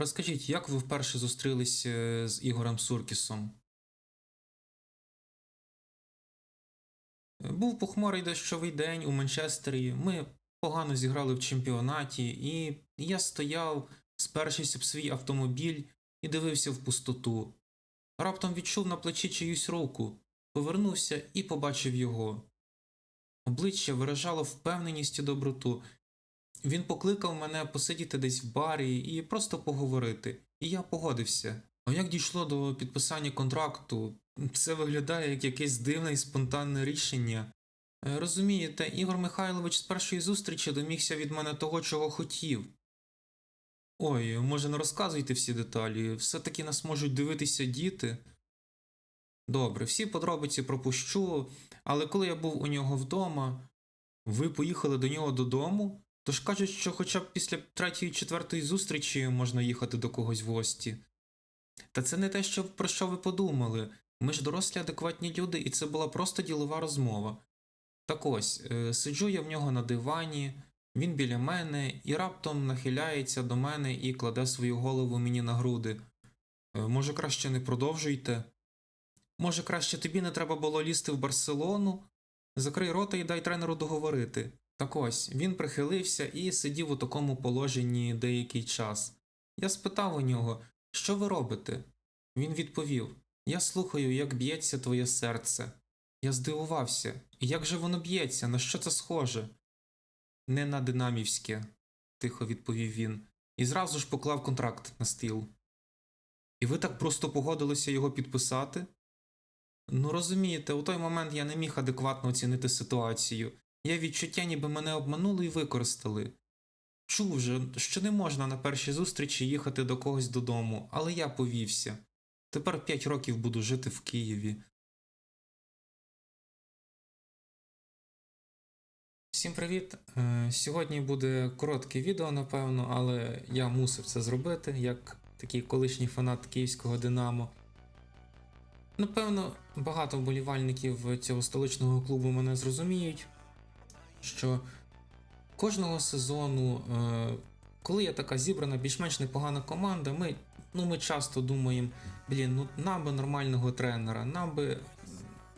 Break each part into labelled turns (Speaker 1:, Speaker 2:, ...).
Speaker 1: Розкажіть, як ви вперше зустрілись е, з Ігорем Суркісом? Був похмурий дощовий день у Манчестері. Ми погано зіграли в чемпіонаті, і я стояв, спершись об свій автомобіль і дивився в пустоту. Раптом відчув на плечі чиюсь руку, повернувся і побачив його. Обличчя виражало впевненість і доброту. Він покликав мене посидіти десь в барі і просто поговорити, і я погодився. А як дійшло до підписання контракту, це виглядає як якесь дивне і спонтанне рішення. Е, Розумієте, Ігор Михайлович з першої зустрічі домігся від мене того, чого хотів. Ой, може, не розказуйте всі деталі, все-таки нас можуть дивитися діти. Добре, всі подробиці пропущу, але коли я був у нього вдома, ви поїхали до нього додому? Тож кажуть, що хоча б після третьої четвертої зустрічі можна їхати до когось в гості. Та це не те, що про що ви подумали. Ми ж дорослі адекватні люди, і це була просто ділова розмова. Так ось, е, сиджу я в нього на дивані, він біля мене і раптом нахиляється до мене і кладе свою голову мені на груди. «Е, Може, краще не продовжуйте? Може, краще тобі не треба було лізти в Барселону? Закрий рота і дай тренеру договорити. Так ось, він прихилився і сидів у такому положенні деякий час. Я спитав у нього, що ви робите? Він відповів: Я слухаю, як б'ється твоє серце. Я здивувався. Як же воно б'ється? На що це схоже? Не на динамівське, тихо відповів він, і зразу ж поклав контракт на стіл. І ви так просто погодилися його підписати? Ну розумієте, у той момент я не міг адекватно оцінити ситуацію. Я відчуття, ніби мене обманули і використали. Чув же, що не можна на першій зустрічі їхати до когось додому, але я повівся. Тепер п'ять років буду жити в Києві. Всім привіт! Е, Сьогодні буде коротке відео, напевно, але я мусив це зробити, як такий колишній фанат київського Динамо. Напевно, багато вболівальників цього столичного клубу мене зрозуміють, що кожного сезону, е, коли є така зібрана більш-менш непогана команда, ми, ну, ми часто думаємо, блін, ну нам би нормального тренера, нам би,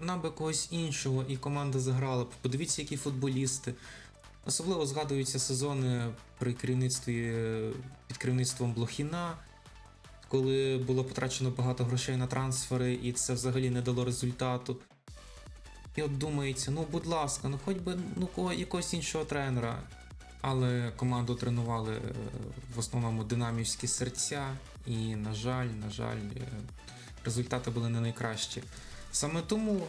Speaker 1: нам би когось іншого, і команда заграла. Подивіться, які футболісти. Особливо згадуються сезони при керівництві е, під керівництвом Блохіна, коли було потрачено багато грошей на трансфери, і це взагалі не дало результату. І от думається, ну будь ласка, ну хоч би ну кого якогось іншого тренера. Але команду тренували е, в основному динамівські серця, і, на жаль, на жаль, е, результати були не найкращі. Саме тому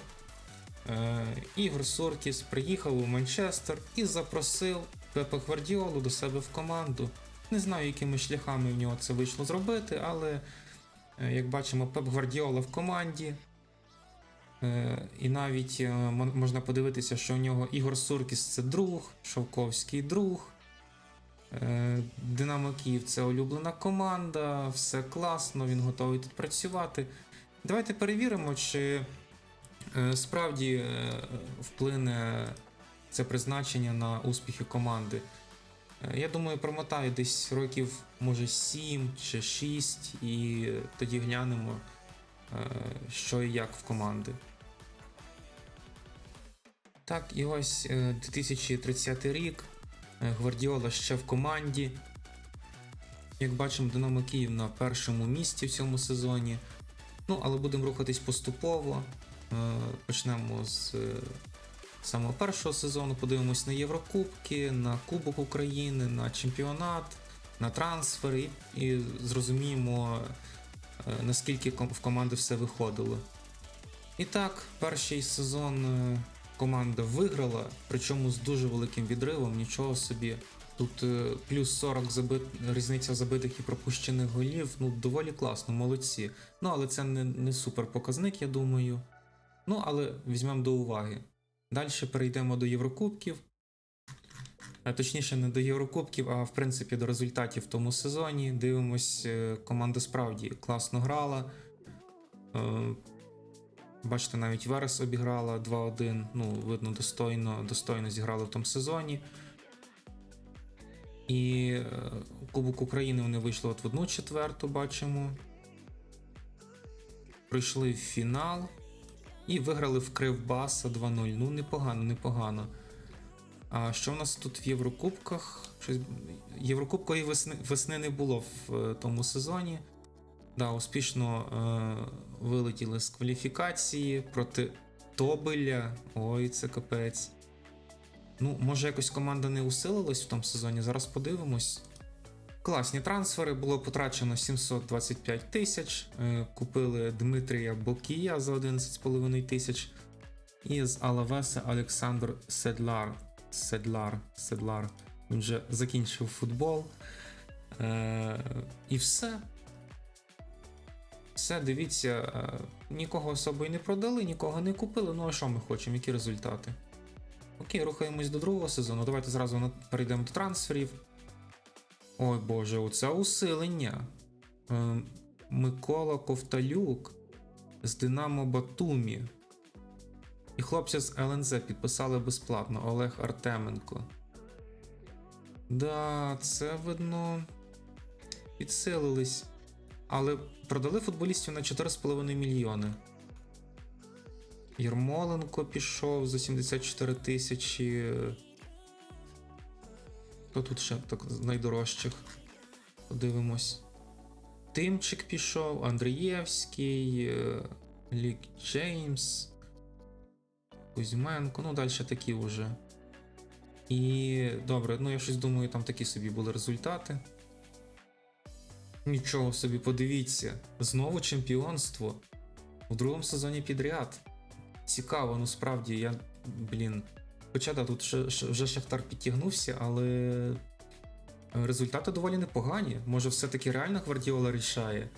Speaker 1: е, Ігор Соркіс приїхав у Манчестер і запросив Пепа Гвардіолу до себе в команду. Не знаю, якими шляхами в нього це вийшло зробити, але е, як бачимо, Пеп Гвардіола в команді. Е, І навіть е, можна подивитися, що у нього Ігор Суркіс це друг, Шовковський друг. Е, Динамо Київ це улюблена команда, все класно, він готовий тут працювати. Давайте перевіримо, чи справді вплине це призначення на успіхи команди. Я думаю, промотаю десь років, може, 7 чи 6, і тоді глянемо, що і як в команди. Так, і ось е, 2030 рік. Е, Гвардіола ще в команді. Як бачимо, Динамо Київ на першому місці в цьому сезоні. Ну, але будемо рухатись поступово. Е, Почнемо з е, самого першого сезону, подивимось на Єврокубки, на Кубок України, на чемпіонат, на трансфери і, зрозуміємо, е, наскільки в команди все виходило. І так, перший сезон е, команда виграла, причому з дуже великим відривом, нічого собі. Тут е, плюс 40 забит... різниця забитих і пропущених голів. Ну, доволі класно, молодці. Ну, але це не, не супер показник, я думаю. Ну, але візьмемо до уваги. Далі перейдемо до Єврокубків. А точніше, не до Єврокубків, а в принципі до результатів в тому сезоні. Дивимось, е, команда справді класно грала. Бачите, навіть Верес обіграла 2-1. Ну, видно, достойно, достойно зіграли в тому сезоні. І е, Кубок України вони вийшли от в одну четверту, бачимо. Пройшли в фінал і виграли в Кривбаса 2-0. Ну, непогано, непогано. А що в нас тут в Єврокубках? Щось... Єврокубкової весни, весни не було в е, тому сезоні. Да, успішно е, вилетіли з кваліфікації проти Тобеля. Ой, це капець. Ну, може, якось команда не усилилась в тому сезоні. Зараз подивимось. Класні трансфери, було потрачено 725 тисяч. е, Купили Дмитрія Бокія за 11,5 тисяч. І з Алавеса Олександр Седлар. Седлар. Седлар. Він вже закінчив футбол. Е, і все. Все, дивіться, е, нікого особо і не продали, нікого не купили. Ну а що ми хочемо? Які результати? Окей, рухаємось до другого сезону. Давайте зразу перейдемо до трансферів. Ой боже, оце усилення. Е, Микола Ковталюк з Динамо Батумі. І хлопця з ЛНЗ підписали безплатно Олег Артеменко. Да, це видно. Підсилились. Але продали футболістів на 4,5 мільйони. Єрмоленко пішов за 74 тисячі. Хто тут ще так з найдорожчих? Подивимось. Тимчик пішов, Андрієвський, е, Лік Джеймс, Кузьменко, ну далі такі вже. І добре, ну я щось думаю, там такі собі були результати. Нічого собі, подивіться. Знову чемпіонство у другому сезоні підряд. Цікаво, ну справді, я, блін. Хоча да, тут вже Шахтар підтягнувся, але результати доволі непогані. Може, все-таки реально Гвардіола рішає.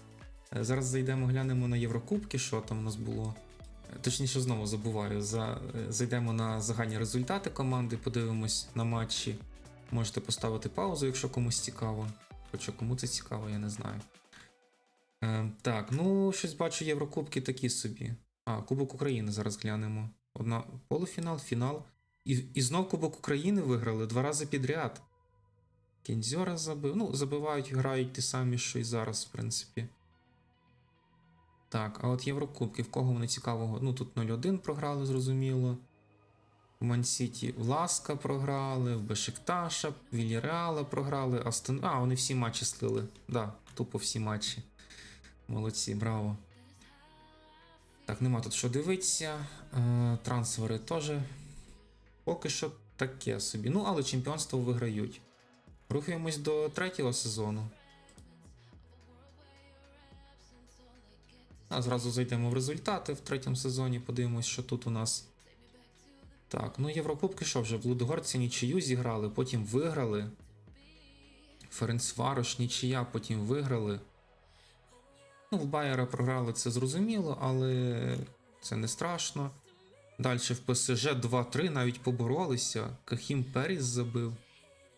Speaker 1: Е, Зараз зайдемо, глянемо на Єврокубки, що там у нас було. Е, Точніше, знову забуваю. За... е, Зайдемо на загальні результати команди, подивимось на матчі. Можете поставити паузу, якщо комусь цікаво. Хоча кому це цікаво, я не знаю. Е, так, ну щось бачу, Єврокубки такі собі. А, Кубок України зараз глянемо. Одна полуфінал, фінал. І, і знов Кубок України виграли два рази підряд. Кінзьора забив. Ну, забивають, грають ті самі, що і зараз, в принципі. Так, а от Єврокубки, в кого вони цікавого? Ну, тут 0-1 програли, зрозуміло. Мансіті в Ласка програли, в Бешикташа, Вільяреала програли, Астон. А, вони всі матчі слили. Да, тупо всі матчі. Молодці, браво. Так, нема тут що дивитися. Е, трансфери теж. Поки що таке собі. Ну, але чемпіонство виграють. Рухаємось до третього сезону. А зразу зайдемо в результати в третьому сезоні, подивимось, що тут у нас. Так, ну Єврокубки що вже? В Лудогорці нічию зіграли, потім виграли. Ференцварош нічия, потім виграли. Ну, в Байера програли це зрозуміло, але це не страшно. Далі в ПСЖ 2-3 навіть поборолися. Кахім Періс забив.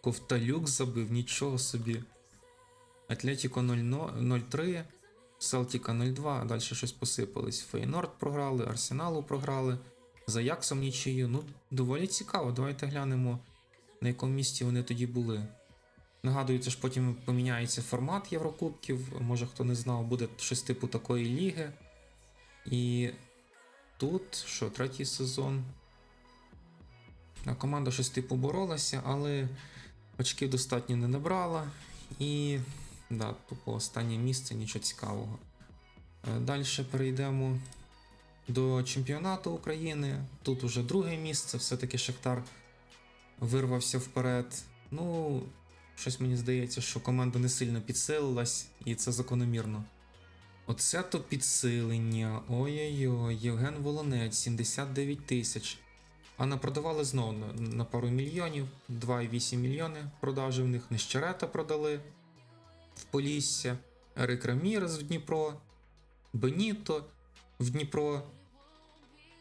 Speaker 1: Ковталюк забив, нічого собі. Атлетіко 0-3, Селтіка 0-2, далі щось посипались. Фейнорд програли, Арсеналу програли. За Яксом нічию. Ну, доволі цікаво. Давайте глянемо, на якому місці вони тоді були. Нагадую, це ж потім поміняється формат Єврокубків. Може хто не знав, буде щось типу такої ліги. І тут, що, третій сезон. Команда щось типу боролася, але очків достатньо не набрала. І да, тупо останнє місце, нічого цікавого. Далі перейдемо до чемпіонату України. Тут уже друге місце, все-таки Шахтар вирвався вперед. Ну, щось мені здається, що команда не сильно підсилилась, і це закономірно. Оце то підсилення. Ой-ой-ой, Євген Волонець, 79 тисяч. А напродавали знову на, пару мільйонів, 2,8 мільйони продажі в них. Нещерета продали в Полісся, Ерик Рамірес в Дніпро, Беніто в Дніпро.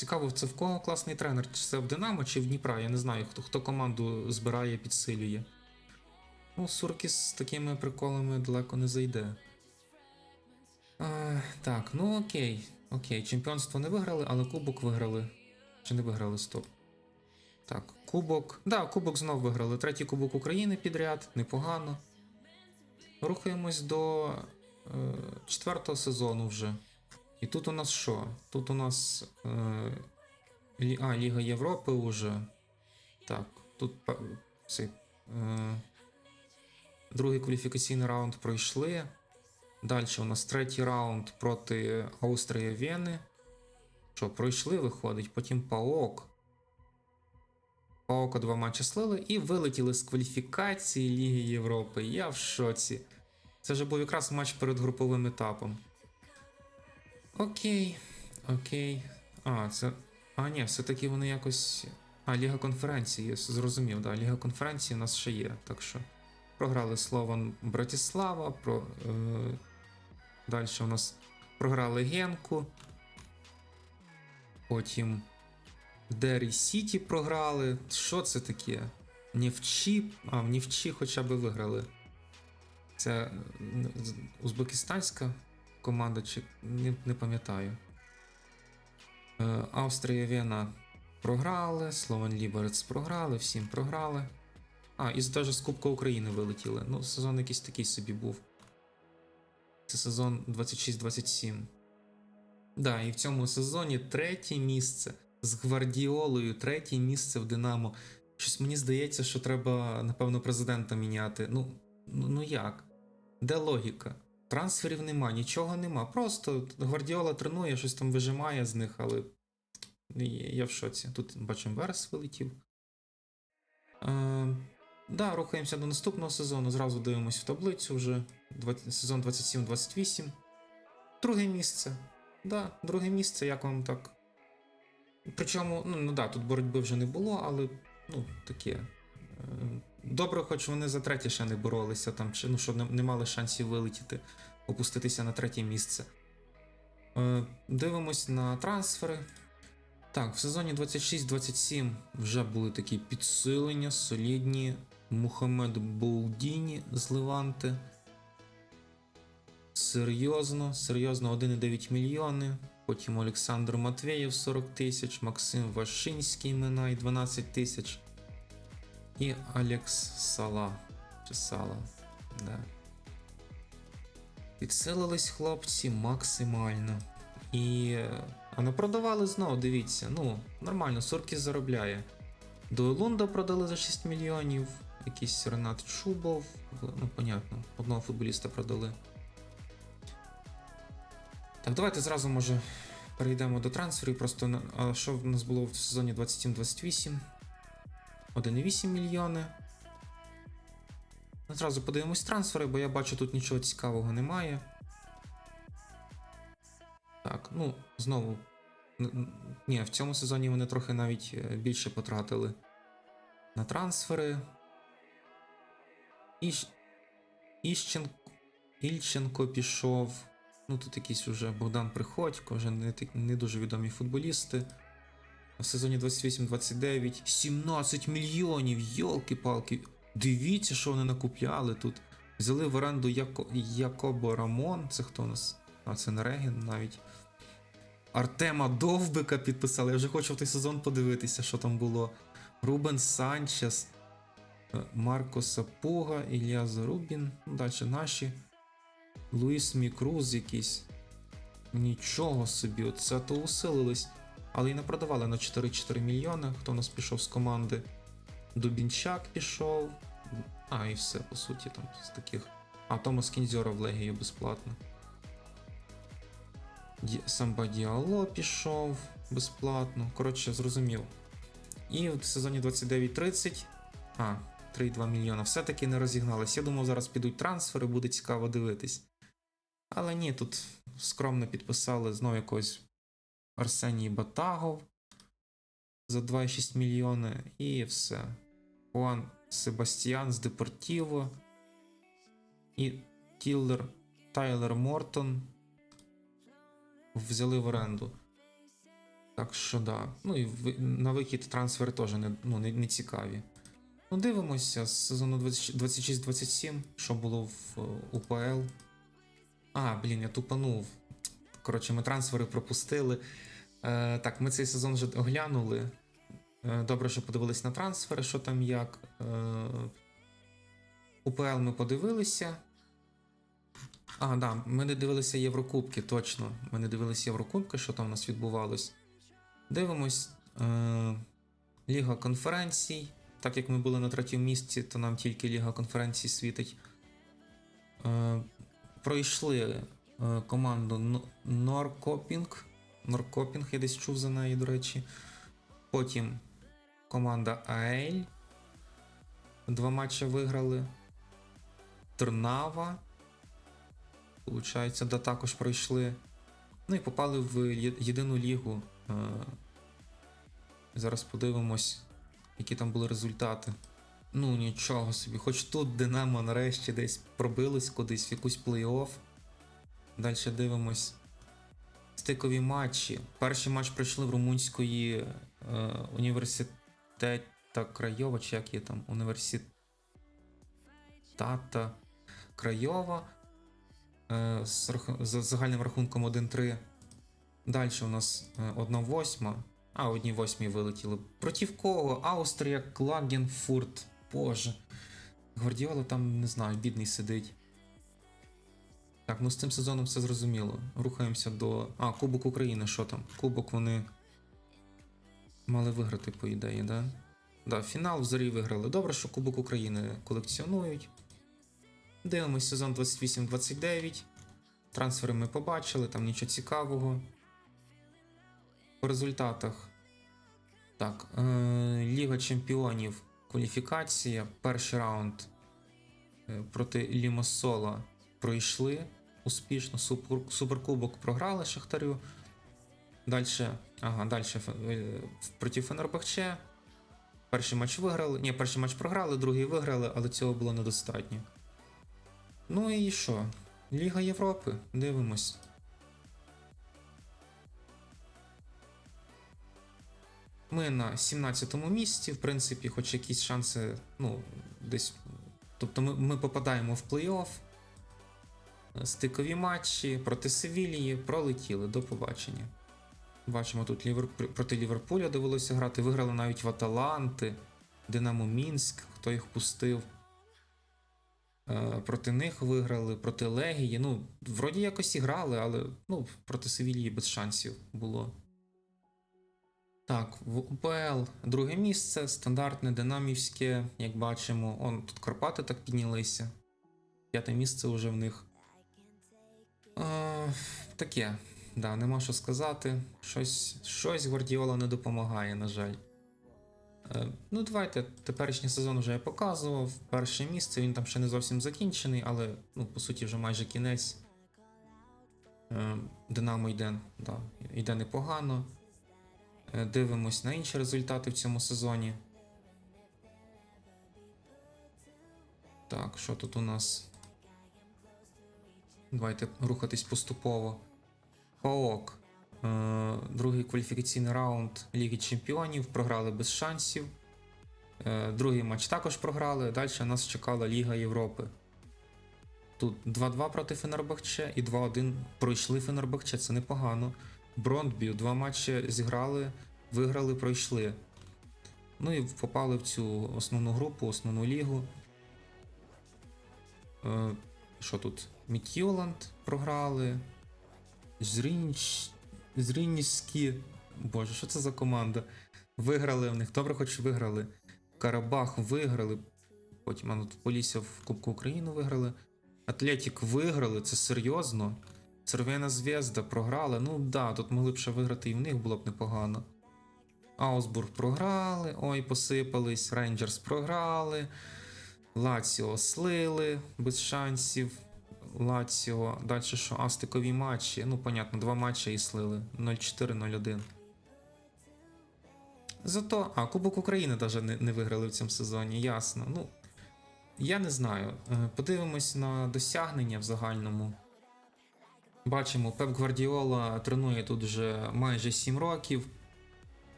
Speaker 1: Цікаво, це в кого класний тренер? Чи це в Динамо, чи в Дніпра? Я не знаю, хто, хто команду збирає, підсилює. Ну, Суркіс з такими приколами далеко не зайде. А, так, ну окей. Окей, чемпіонство не виграли, але кубок виграли. Чи не виграли, стоп. Так, Кубок. Да, кубок знов виграли. Третій кубок України підряд, непогано. Рухаємось до е, четвертого сезону вже. І тут у нас що? Тут у нас. Е, а, Ліга Європи уже. Так, тут цей, е, другий кваліфікаційний раунд пройшли. Далі у нас третій раунд проти Австрії Вени. Що, пройшли, виходить, потім ПАОК. ПАОКа два матчі слили і вилетіли з кваліфікації Ліги Європи. Я в шоці. Це вже був якраз матч перед груповим етапом. Окей. Окей. А, це. А, ні, все-таки вони якось. А, Ліга конференції, зрозумів, да, Ліга конференції у нас ще є. Так що програли Слован Братіслава, про, е, далі у нас програли Генку. Потім Дері Сіті програли. Що це таке? Нівчі. А, в Нівчі хоча б виграли. Це узбекистанська команда, чи не, не пам'ятаю. Е, Австрія Вена програли, Словен Ліберец програли, всім програли. А, і теж з Кубка України вилетіли. Ну, сезон якийсь такий собі був. Це сезон 26-27. Да, і в цьому сезоні третє місце з Гвардіолою, третє місце в Динамо. Щось мені здається, що треба, напевно, президента міняти. Ну, ну, ну як? Де логіка? Трансферів нема, нічого нема. Просто Гвардіола тренує, щось там вижимає з них, але я в шоці. Тут бачимо Верес вилетів. Е, да, рухаємося до наступного сезону. Зразу дивимось в таблицю вже. Два- Сезон 27-28. Друге місце. Да, друге місце, як вам так. Причому, ну, ну да, тут боротьби вже не було, але ну, таке. Е, Добре, хоч вони за третє ще не боролися, там, ну, що не, не мали шансів вилетіти, опуститися на третє місце. Е, дивимось на трансфери. Так, в сезоні 26-27 вже були такі підсилення, солідні. Мухаммед Боудіні з Леванти. Серйозно, серйозно 1,9 мільйони. Потім Олександр Матвєєв 40 тисяч, Максим Вашинський Минай 12 тисяч. І Алекс Сала. Чи Сала. Да. Підсилились хлопці максимально. І. е, А не продавали знову, дивіться. Ну, нормально, Сурки заробляє. До Лунда продали за 6 мільйонів. Якийсь Ренат Чубов. Ну, понятно, одного футболіста продали. Так, давайте зразу, може, перейдемо до трансферів. Просто що в нас було в сезоні 27-28? 1,8 мільйони. Ну, Зразу подивимось трансфери, бо я бачу, тут нічого цікавого немає. Так, ну, знову. Ні, в цьому сезоні вони трохи навіть е, більше потратили на трансфери. Іщ... Іщенко... Ільченко пішов. Ну, тут якийсь уже Богдан Приходько, вже не, не дуже відомі футболісти. В сезоні 28-29 17 мільйонів, йолки-палки. Дивіться, що вони накупляли тут. Взяли в оренду Яко... Якобо Рамон. Це хто у нас? А, це не Реген навіть. Артема Довбика підписали. Я вже хочу в той сезон подивитися, що там було. Рубен Санчес, е, Марко Сапуга, Ілля Зарубін. Ну, Далі наші. Луїс Мікруз якийсь. Нічого собі, оце то усилились. Але і не продавали на 4-4 мільйони. Хто у нас пішов з команди? Дубінчак пішов. А, і все, по суті, там з таких. А, Томас Кінзьора в Легію безплатно. Самба Діало пішов безплатно. Коротше, зрозумів. І в сезоні 29-30. А, 3,2 мільйона. Все-таки не розігнались. Я думав, зараз підуть трансфери, буде цікаво дивитись. Але ні, тут скромно підписали знову якогось Арсеній Батагов за 2,6 мільйони і все. Хуан Себастьян з Депортіво і Тіллер Тайлер Мортон взяли в оренду. Так що да. Ну і на вихід трансфери теж не, ну, не, не цікаві. Ну, дивимося з сезону 26-27, що було в УПЛ. А, блін, я тупанув. Коротше, ми трансфери пропустили. Е, так, ми цей сезон вже оглянули. Е, Добре, що подивились на трансфери, що там як. Е, УПЛ ми подивилися. А, да, ми не дивилися Єврокубки, точно. Ми не дивилися Єврокубки, що там у нас відбувалось. Дивимось. Е, Ліга конференцій. Так як ми були на третьому місці, то нам тільки Ліга конференцій світить. Е, пройшли е, команду Норкопінг. Норкопінг, я десь чув за неї, до речі. Потім команда АЕЛь. Два матчі виграли. Тернава. Получається, да також пройшли. Ну і попали в єдину лігу. Е, Зараз подивимось, які там були результати. Ну, нічого собі, хоч тут Динамо нарешті десь пробилось кудись в якусь плей-офф. Далі дивимось. Стикові матчі. Перший матч пройшли в румунської е, університета Крайова, чи як є там університета Крайова. Е, з, з загальним рахунком 1-3. Далі у нас е, 1-8. А, одні восьмі вилетіли. Проти кого? Австрія, Клагенфурт. Боже. Гвардіола там, не знаю, бідний сидить. Так, ну з цим сезоном все зрозуміло. Рухаємося до. А, Кубок України, що там? Кубок вони мали виграти, по ідеї, да? Да, фінал в виграли. Добре, що Кубок України колекціонують. Дивимось сезон 28-29. Трансфери ми побачили, там нічого цікавого. По результатах. Так, е, Ліга Чемпіонів. Кваліфікація. Перший раунд е, проти Лімосола пройшли успішно. Супер, суперкубок програли Шахтарю. Далі, ага, далі проти Фенербахче. Перший матч виграли. Ні, перший матч програли, другий виграли, але цього було недостатньо. Ну і що? Ліга Європи. Дивимось. Ми на 17-му місці, в принципі, хоч якісь шанси, ну, десь. Тобто ми, ми попадаємо в плей-офф. Стикові матчі проти Севілії пролетіли до побачення. Бачимо, тут проти Ліверпуля довелося грати. Виграли навіть в Аталанти, Динамо Мінськ, хто їх пустив. Е, Проти них виграли, проти Легії. Ну, вроді якось і грали, але ну, проти Севілії без шансів було. Так, в УПЛ друге місце, стандартне, динамівське, як бачимо. Он тут Карпати так піднялися. П'яте місце вже в них. Е, таке, да, нема що сказати. Щось, щось Гвардіола не допомагає, на жаль. Е, ну, давайте, теперішній сезон вже я показував. Перше місце, він там ще не зовсім закінчений, але ну, по суті вже майже кінець. Е, Динамо йде, да, йде непогано. Е, Дивимось на інші результати в цьому сезоні. Так, що тут у нас? Давайте рухатись поступово. ПАОК. Е, Другий кваліфікаційний раунд Ліги Чемпіонів. Програли без шансів. Е, Другий матч також програли. Далі нас чекала Ліга Європи. Тут 2-2 проти Фенербахче і 2-1 пройшли Фенербахче. Це непогано. Брондбю два матчі зіграли, виграли, пройшли. Ну і попали в цю основну групу, основну лігу. Що тут? Мітьюланд програли. Зрінч... Зрінські. Боже, що це за команда? Виграли в них. Добре, хоч виграли. Карабах виграли. Потім ну, Полісся в Кубку України виграли. Атлетік виграли, це серйозно. Червона зв'язда програли. Ну да, тут могли б ще виграти і в них було б непогано. Аусбург програли, ой, посипались. Рейнджерс програли. Лаціо слили без шансів. Лаціо. Далі що? Астикові матчі. Ну, понятно, два матчі і слили. 0-4-0-1. Зато. А, Кубок України навіть не, не виграли в цьому сезоні, ясно. Ну, я не знаю. Е, Подивимось на досягнення в загальному. Бачимо, Пеп Гвардіола тренує тут вже майже 7 років.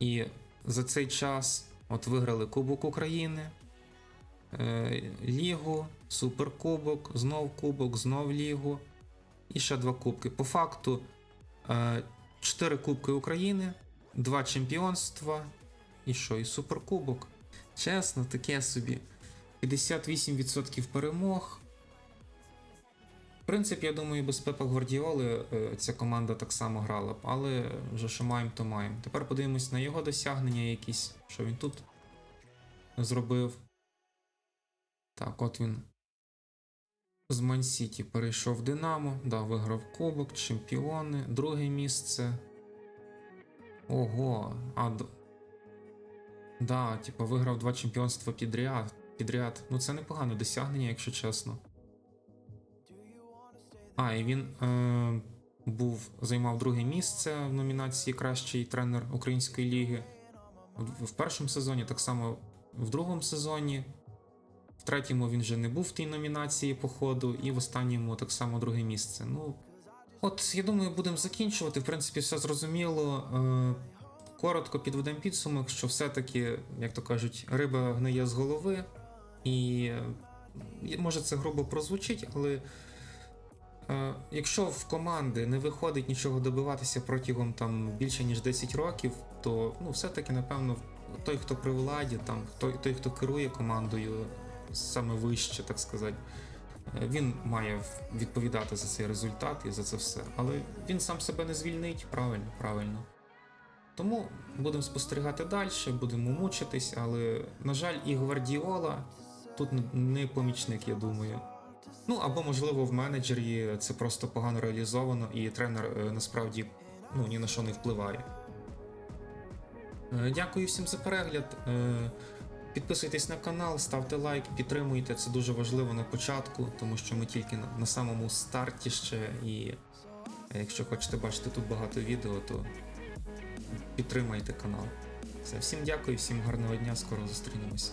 Speaker 1: І за цей час от виграли Кубок України, Лігу, Суперкубок, знов Кубок, знов Лігу і ще два кубки. По факту 4 Кубки України, два чемпіонства. І що, і суперкубок. Чесно, таке собі. 58% перемог. В принципі, я думаю, без Пепа Гвардіоли е, ця команда так само грала б, але вже що маємо, то маємо. Тепер подивимось на його досягнення якісь, що він тут зробив. Так, от він з Ман-Сіті перейшов в Динамо, да, виграв Кубок, чемпіони, друге місце. Ого, а Да, типу, виграв два чемпіонства підряд. підряд. Ну, це непогане досягнення, якщо чесно. А, і він е, був, займав друге місце в номінації Кращий тренер Української ліги. В, першому сезоні, так само в другому сезоні. В третьому він вже не був в тій номінації по ходу, і в останньому так само друге місце. Ну, от я думаю, будемо закінчувати. В принципі, все зрозуміло. Е, коротко підведемо підсумок, що все-таки, як то кажуть, риба гниє з голови. І е, може це грубо прозвучить, але е, якщо в команди не виходить нічого добиватися протягом там більше ніж 10 років, то ну, все-таки, напевно, той, хто при владі, там, той, той, хто керує командою саме вище, так сказати, е, він має відповідати за цей результат і за це все. Але він сам себе не звільнить, правильно, правильно. Тому будемо спостерігати далі, будемо мучитись, але, на жаль, і Гвардіола тут не помічник, я думаю. Ну або, можливо, в менеджері це просто погано реалізовано, і тренер е, насправді ну, ні на що не впливає. Е, Дякую всім за перегляд. Підписуйтесь на канал, ставте лайк, підтримуйте. Це дуже важливо на початку, тому що ми тільки на, на самому старті ще. І е, якщо хочете бачити тут багато відео, то підтримайте канал. Все, всім дякую, всім гарного дня, скоро зустрінемось.